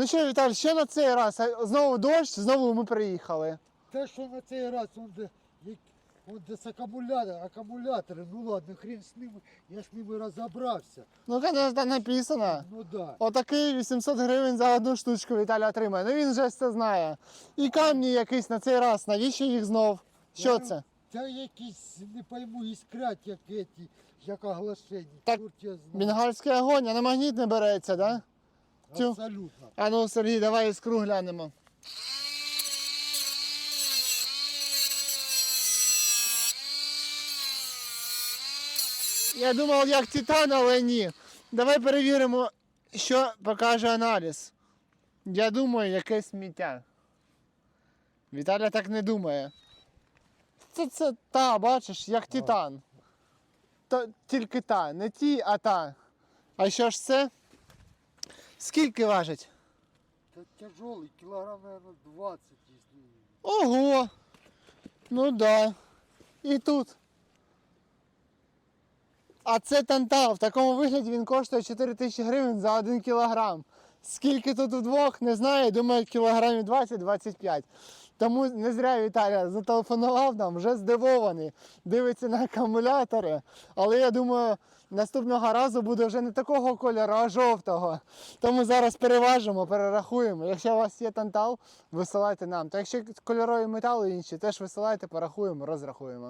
Ну що, Віталій, що на цей раз? Знову дощ, знову ми приїхали. Те, що на цей раз он де, як, он де з акумулятор, акумулятори, ну ладно, хрен з ними, я з ними розібрався. Ну, звісно, там написано. Ну да. Отакий 800 гривень за одну штучку Віталій отримає. Ну він вже все знає. І камні якісь на цей раз. Навіщо їх знов? Що це? Це якісь, не пойму, іскрять, як эти, як оглашені. Так, Чорт я знаю. Бенгальський огонь, а на магніт не береться, да? Тю. Абсолютно. А ну, Сергій, давай іскру глянемо. Я думав, як титан, але ні. Давай перевіримо, що покаже аналіз. Я думаю, яке сміття. Віталя так не думає. Це, це та, бачиш, як титан. Та, тільки та, не ті, а та. А що ж це? Скільки важить? Та тяжелий, кілограм, мабуть, 20, якщо. Ого! Ну да. І тут. А це тантал. В такому вигляді він коштує 4 тисячі гривень за 1 кілограм. Скільки тут вдвох, не знаю, думаю, кілограмів 20-25. Тому не зря Віталія зателефонував нам, вже здивований. Дивиться на акумулятори. Але я думаю, наступного разу буде вже не такого кольору, а жовтого. Тому зараз переважимо, перерахуємо. Якщо у вас є тантал, висилайте нам. Та якщо кольорові метали інші, теж висилайте, порахуємо, розрахуємо.